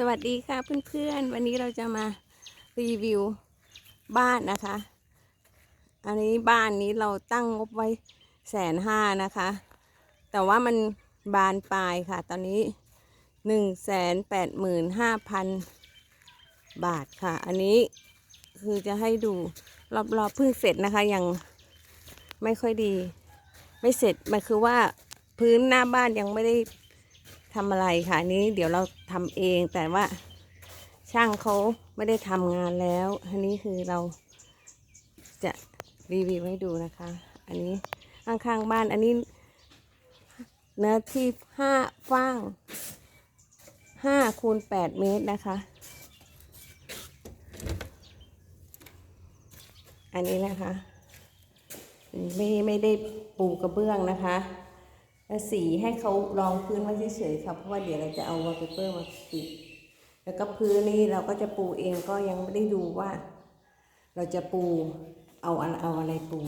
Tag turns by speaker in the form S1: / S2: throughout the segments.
S1: สวัสดีค่ะเพื่อนๆ วันนี้เราจะมารีวิวบ้านนะคะ อันนี้บ้านนี้เราตั้งงบไว้แสนห้านะคะ แต่ว่ามันบานปลายค่ะ ตอนนี้หนึ่งแสนแปดหมื่นห้าพันบาทค่ะ อันนี้คือจะให้ดูรอบๆเพิ่งเสร็จนะคะ ยังไม่ค่อยดี ไม่เสร็จมันคือว่าพื้นหน้าบ้านยังไม่ได้ ทำอะไรค่ะอันนี้เดี๋ยวเราทำเองแต่ว่าช่างเขาไม่ได้ทำงานแล้ว อันนี้คือเราจะรีวิวให้ดูนะคะ อันนี้ข้างๆบ้านอันนี้เนื้อที่ห้าฟ้างห้าคูณแปดเมตรนะคะ อันนี้นะคะ ไม่ไม่ได้ปูกระเบื้องนะคะ สีให้เขารองพื้นไว้เฉยๆครับเพราะว่าเดี๋ยวเราจะเอาวอลเปเปอร์มาปิดแล้วก็พื้นนี่เราก็จะปูเองก็ยังไม่ได้ดูว่า เราจะปูเอาเอาอะไรปู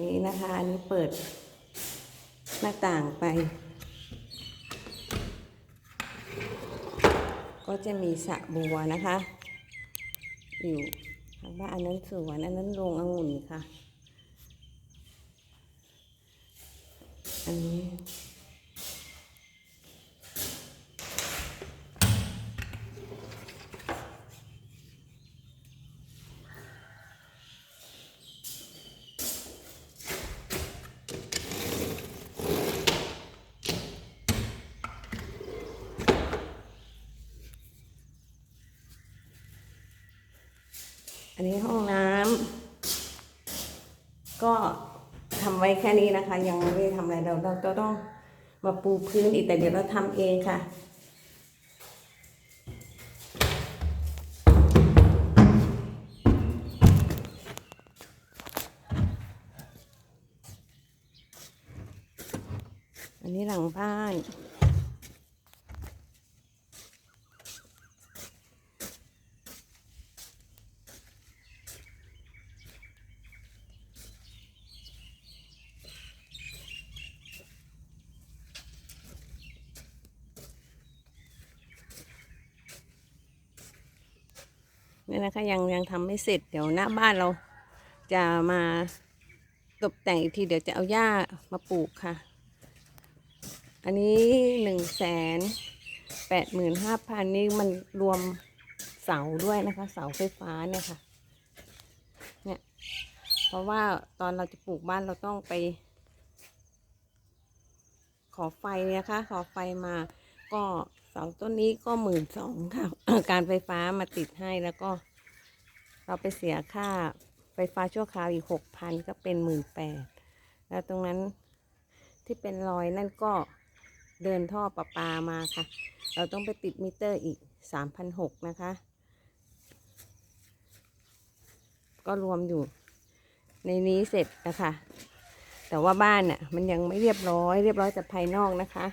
S1: นี่นะคะ อันนี้เปิดหน้าต่างไป ก็จะมีสระบัวนะคะ อยู่ทางบ้านอันนั้นสวนอันนั้นโรงองุ่นค่ะ อันนี้ อันนี้ห้องน้ำก็ ทำไว้แค่นี้นะคะ ยังไม่ได้ทำอะไรเราเราต้องมาปูพื้นอีกแต่เดี๋ยวเราทำเองค่ะอันนี้หลังบ้าน เนี่ยนะคะยังยังทำไม่เสร็จเดี๋ยวหน้าบ้านเราจะมาตกแต่งอีกทีเดี๋ยวจะเอาหญ้ามาปลูกค่ะ อันนี้หนึ่งแสนแปดหมื่นห้าพันนี่มันรวมเสาด้วยนะคะ เสาไฟฟ้าเนี่ยค่ะ เนี่ย เพราะว่าตอนเราจะปลูกบ้านเราต้องไป ขอไฟนะคะ ขอไฟมาก็ เสาต้นนี้ก็หมื่นสองค่ะ การไฟฟ้ามาติดให้แล้วก็ เราไปเสียค่าไฟฟ้าชั่วคราวอีกหกพันก็เป็นหมื่นแปดแล้วตรงนั้นที่เป็นรอยนั่นก็เดินท่อประปามาค่ะ เราต้องไปติดมิเตอร์อีกสามพันหกนะคะ ก็รวมอยู่ในนี้เสร็จนะคะ แต่ว่าบ้านน่ะมันยังไม่เรียบร้อยเรียบร้อยแต่ภายนอกนะคะ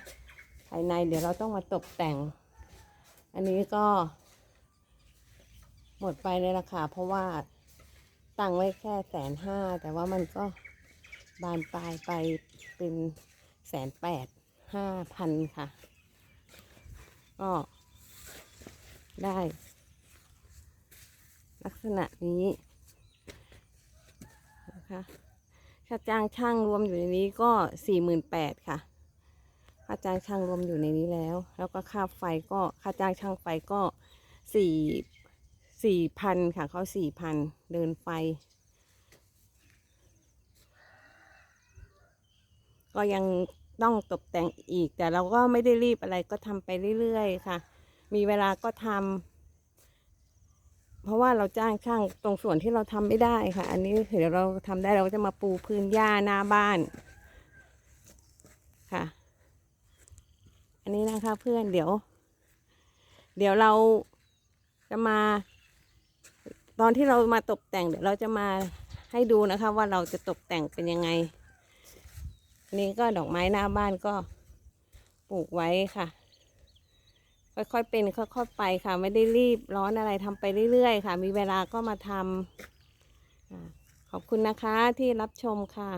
S1: ภายในเดี๋ยวเราต้องมาตกแต่ง อันนี้ก็ หมดไปในราคาเพราะว่าตั้งไว้แค่แสนห้าแต่ว่ามันก็บานปลายไปเป็นแสนแปดห้าพันค่ะ ก็ได้ ลักษณะนี้นะคะค่าจ้างช่างรวมอยู่ในนี้ก็สี่หมื่นแปดค่ะ ค่าจ้างช่างรวมอยู่ในนี้แล้ว แล้วก็ค่าไฟก็ค่าจ้างช่างไฟก็สี่สี่พันค่ะเขาสี่พันเดินไฟ ก็ยังต้องตกแต่งอีก แต่เราก็ไม่ได้รีบอะไรก็ทำไปเรื่อยๆค่ะ มีเวลาก็ทำเพราะว่าเราจ้างช่างตรงส่วนที่เราทำไม่ได้ค่ะ อันนี้เดี๋ยวเราทำได้เราก็จะมาปูพื้นหญ้าหน้าบ้านค่ะ อันนี้นะคะเพื่อนเดี๋ยว เดี๋ยวเราจะมา ตอนที่เรามาตกแต่งเดี๋ยวเราจะมาให้ดูนะคะ ว่าเราจะตกแต่งเป็นยังไงนนี้ก็ดอกไม้หน้าบ้านก็ปลูกไว้ค่ะ ค่อยๆเป็นค่อยๆไปค่ะ ไม่ได้รีบร้อนอะไรทำไปเรื่อยๆค่ะ มีเวลาก็มาทำขอบคุณนะคะที่รับชมค่ะ